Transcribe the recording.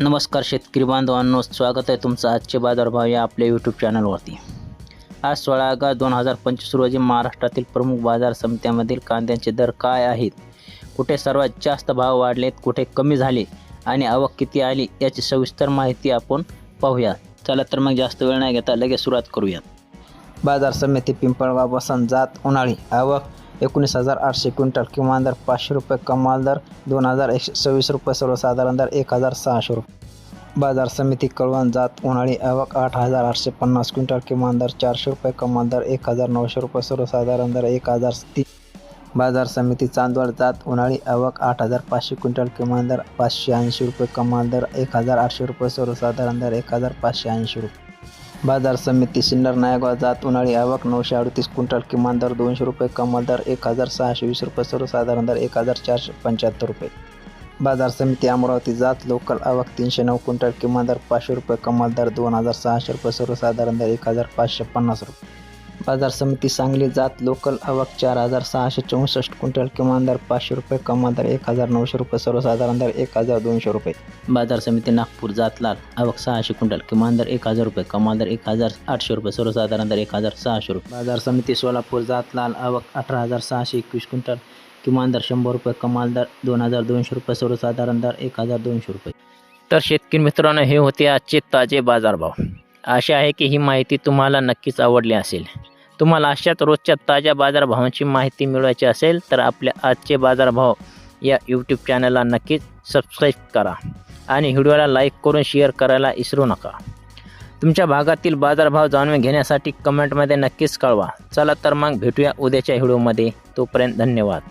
नमस्कार शेतकरी बांधवांनो स्वागत आहे तुमचं आजचे बाजारभाव या आपल्या यूट्यूब चॅनलवरती आज सोळा ऑगस्ट दोन हजार पंचवीस रोजी महाराष्ट्रातील प्रमुख बाजार समित्यामधील कांद्यांचे दर काय आहेत? कुठे सर्वात जास्त भाव वाढलेत कुठे कमी झाले आणि आवक किती आली याची सविस्तर माहिती आपण पाहूया चला तर मग जास्त वेळ नाही घेता लगेच सुरुवात करूयात. बाजार समिती पिंपळगाव वसंत जात उन्हाळी. आवक एकोणीस हजार आठशे क्विंटल किमान दर पाचशे रुपये कमाल दर दोन हजार एकशे सव्वीस रुपये सर्वसाधारण दर एक हजार सहाशे रुपये. बाजार समिती कळवण जात उन्हाळी आवक आठ हजार आठशे पन्नास क्विंटल किमान दर चारशे रुपये कमाल दर एक हजार नऊशे रुपये सर्वसाधारण दर एक हजार तीन. बाजार समिती चांदवड जात उन्हाळी आवक आठ हजार पाचशे क्विंटल किमान दर पाचशे ऐंशी रुपये कमाल दर एक हजार आठशे रुपये सर्वसाधारण दर एक हजार पाचशे ऐंशी रुपये. बाजार समिती सिन्नर नायगाव जात उन्हाळी आवक नऊशे अडतीस क्विंटल किमान दर दोनशे रुपये कमाल दर एक हजार सहाशे वीस रुपये सर्वसाधारण दर एक हजार चारशे पंच्याहत्तर रुपये. बाजार समिती अमरावती जात लोकल आवक तीनशे नऊ क्विंटल किमान दर पाचशे रुपये कमाल दर दोन हजार सहाशे रुपये सर्वसाधारण दर एक हजार पाचशे पन्नास रुपये. बाजार समिती सांगली जात लोकल आवक चार हजार सहाशे चौसष्ट क्विंटल किमान दर पाचशे रुपये कमाल दर एक हजार नऊशे रुपये सर्वसाधारण दर एक हजार दोनशे रुपये. बाजार समिती नागपूर जात लाल आवक सहाशे क्विंटल किमान दर एक हजार रुपये कमाल दर एक हजार आठशे रुपये सर्वसाधारण दर एक हजार सहाशे रुपये. बाजार समिती सोलापूर जात लाल आवक अठरा हजार सहाशे एकवीस क्विंटल किमान दर शंभर रुपये कमाल दर दोन हजार दोनशे रुपये सर्वसाधारण दर एक हजार दोनशे रुपये. तर शेतकरी मित्रांनो हे होते आजचे ताजे बाजारभाव. आशा आहे की ही माहिती तुम्हाला नक्कीच आवडली असेल. तुम्हाला अशाच रोजच्या ताज्या बाजारभावांची माहिती मिळवायची असेल तर आपल्या आजचे बाजारभाव या यूट्यूब चॅनलला नक्कीच सबस्क्राईब करा आणि व्हिडिओला लाईक करून शेअर करायला विसरू नका. तुमच्या भागातील बाजारभाव जाणून घेण्यासाठी कमेंटमध्ये नक्कीच कळवा. चला तर मग भेटूया उद्याच्या व्हिडिओमध्ये. तोपर्यंत धन्यवाद.